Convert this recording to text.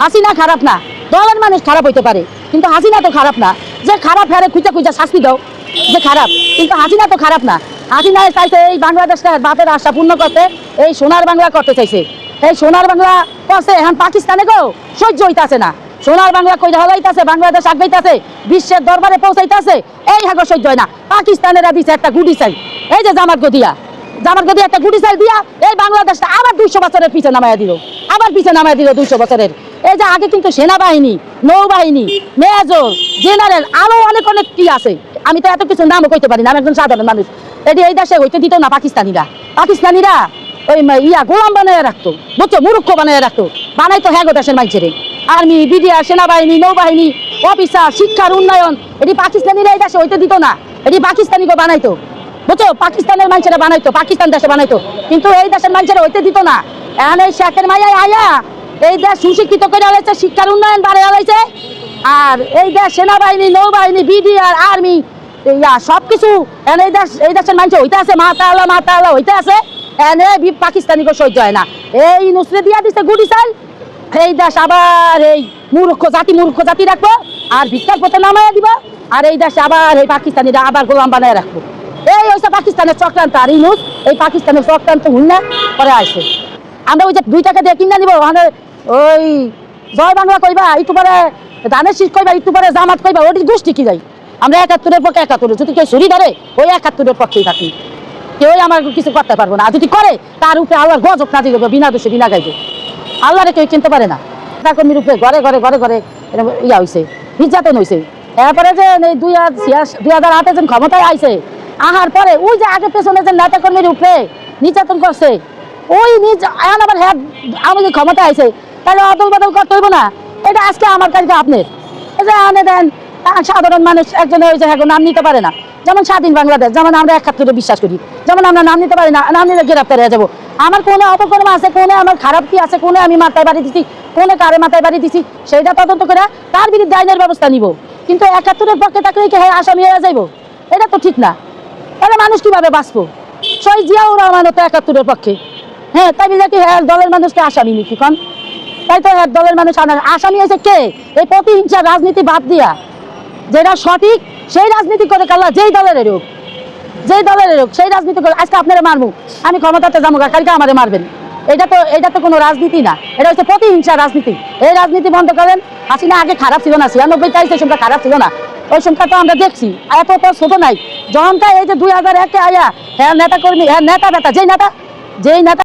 হাসিনা খারাপ না, দলের মানুষ খারাপ হইতে পারে, কিন্তু হাসিনা তো খারাপ না। যে খারাপ হারে খুঁজে খুঁজে শাস্তি দাও, যে খারাপ, কিন্তু হাসিনা তো খারাপ না। হাসিনা চাইছে এই বাংলাদেশটা বাপের আশা পূর্ণ করতে, এই সোনার বাংলা করতে চাইছে। এই সোনার বাংলা করছে, এখন পাকিস্তানে গো, সহ্য হইতাছে না। সোনার বাংলা কই হলাইতাছে, বাংলাদেশ আগাইতাছে বিশ্বের দরবারে পৌঁছাইতাছে, এই হাগো সহ্য হয় না। পাকিস্তানেরা দিছে একটা গুডি চাই এই যে জামাত গদিয়া, জামাত গদি একটা গুডি চাই দিয়া, এই বাংলাদেশটা আবার দুইশো বছরের পিছে নামাইয়া দিল। আবার পিছে নামাইয়া দিল দুইশো বছরের। এই যে আগে কিন্তু সেনাবাহিনী, নৌবাহিনী, মেজর, জেনারেল, আরও অনেক অনেক কি আছে। আমি তো এত কিছু নামও কইতে পারি না, আমি একজন সাধারণ মানুষ। এটি এই দেশে হইতে দিত না পাকিস্তানিরা। পাকিস্তানিরা ওই ইয়া গোলাম বানায় রাখতো, বুঝছ? মূর্খ বানায় রাখতো। বানাইতো হ্যাগো দেশের মাইছেরে আর্মি, বিডিআর, সেনাবাহিনী, নৌবাহিনী, অফিসার, শিক্ষার উন্নয়ন, এটি পাকিস্তানিরা এই দেশে হইতে দিত না। এটি পাকিস্তানিকে বানাইতো। বুঝছ? পাকিস্তানের মানুষেরা বানাইতো, পাকিস্তান দেশে বানাইতো। কিন্তু এই দেশের মানুষেরা হইতে দিত না। এখন এই শেখের মাইয়া আয়া এই দেশ সুশিক্ষিত করে আলাইছে, শিক্ষার উন্নয়ন বাড়ে আলাইছে। আর এই দেশ সেনাবাহিনী, নৌবাহিনী, বিডিআর, আর্মি, ইয়া সব কিছু এই দেশ এই দেশের মানুষ হইতে আছে, মাতা আল্লাহ মাতা আল্লাহ হইতে আছে। এনে বি- পাকিস্তানিকে সহ্য হয় না। এই নুসরে দিয়া দিছে গুডি চাল। এই দেশ আবার এই মূর্খ জাতি মূর্খ জাতি রাখব, আর ভিক্ষার পথে নামাইয়া দিব। আর এই দেশে আবার এই পাকিস্তানিরা আবার গোলাম বানায় রাখব। এই হচ্ছে পাকিস্তানের চক্রান্ত। আর ইনুস, এই পাকিস্তানের চক্রান্ত হুন্না করে আসে আমরা ওই যে দুই টাকা দিয়ে কিনা নিব মানে ওই জয় বাংলা কইবা, একটু পরে ধানের শীত কইবা, একটু পরে জামাত কইবা, ওটি গোষ্ঠী কি যাই? আমরা একাত্তরের পক্ষে একাত্তরে, যদি কেউ ছুরি ধরে, ওই একাত্তরের পক্ষেই থাকি। কেউই আমার কিছু করতে পারব না। যদি করে, তার উপরে আল্লাহর গজব না দিয়ে বিনা দোষে, বিনা গাইবে। আল্লাহরে কেউ চিনতে পারে না। কর্মীর উপরে ঘরে ঘরে ঘরে ঘরে ইয়া হয়েছে নির্যাতন হয়েছে এরপরে যে দুই হাজার দুই হাজার আটে যেন ক্ষমতায় আইছে, আহার পরে ওই যে আগে পেছনে যে নেতা কর্মীর উপরে নির্যাতন করছে ওই নিজ এখন আবার হ্যাঁ আমাদের ক্ষমতা আইছে তাহলে অদল বদল করতে হইব না। এটা আজকে আমার কাছে আপনার এই যে আনে দেন সাধারণ মানুষ একজন যে হ্যাঁ নাম নিতে পারে না। যেমন স্বাধীন বাংলাদেশ, যেমন আমরা একাত্তরে বিশ্বাস করি, যেমন আমরা নাম নিতে পারি না, নাম নিলে গ্রেফতার হয়ে যাব। আমার কোনে অপকর্ম আছে, কোনে আমার খারাপ কি আছে, কোনে আমি মাথায় বাড়ি দিছি, কোনে কারে মাথায় বাড়ি দিছি, সেইটা তদন্ত করে তার বিরুদ্ধে আইনের ব্যবস্থা নিব। কিন্তু একাত্তরের পক্ষে থাকলে কি হ্যাঁ আসামি হয়ে যাইব? এটা তো ঠিক না। তাহলে মানুষ কীভাবে বাঁচবো? শহীদ জিয়াউর রহমান তো একাত্তরের পক্ষে। হ্যাঁ তাই বিজা কি হ্যাঁ দলের মানুষকে আসামি নাকি কন? তাই তো হ্যাঁ দলের মানুষ আসামি হয়েছে কে? এই প্রতিহিংসা রাজনীতি বাদ দিয়া। যেটা সঠিক, সেই রাজনীতি করে কাল্লা, যেই দলের হোক যেই দলের হোক সেই রাজনীতি করে আজকে আপনারা মারবো আমি ক্ষমতাতে যাব কালকে আমারে মারবেন। এটা তো এটা তো কোনো রাজনীতি না। এটা হচ্ছে প্রতিহিংসা রাজনীতি। এই রাজনীতি বন্ধ করেন। হাসিনা আগে খারাপ ছিল না, ছিয়ানব্বই সেই সংখ্যা খারাপ ছিল না। ওই সংখ্যা তো আমরা দেখছি। এত তো ছোট নাই। যখনটা এই যে দুই হাজার একে আয়া হ্যাঁ নেতা কর্মী হ্যাঁ নেতা নেতা যেই নেতা যেই নেতা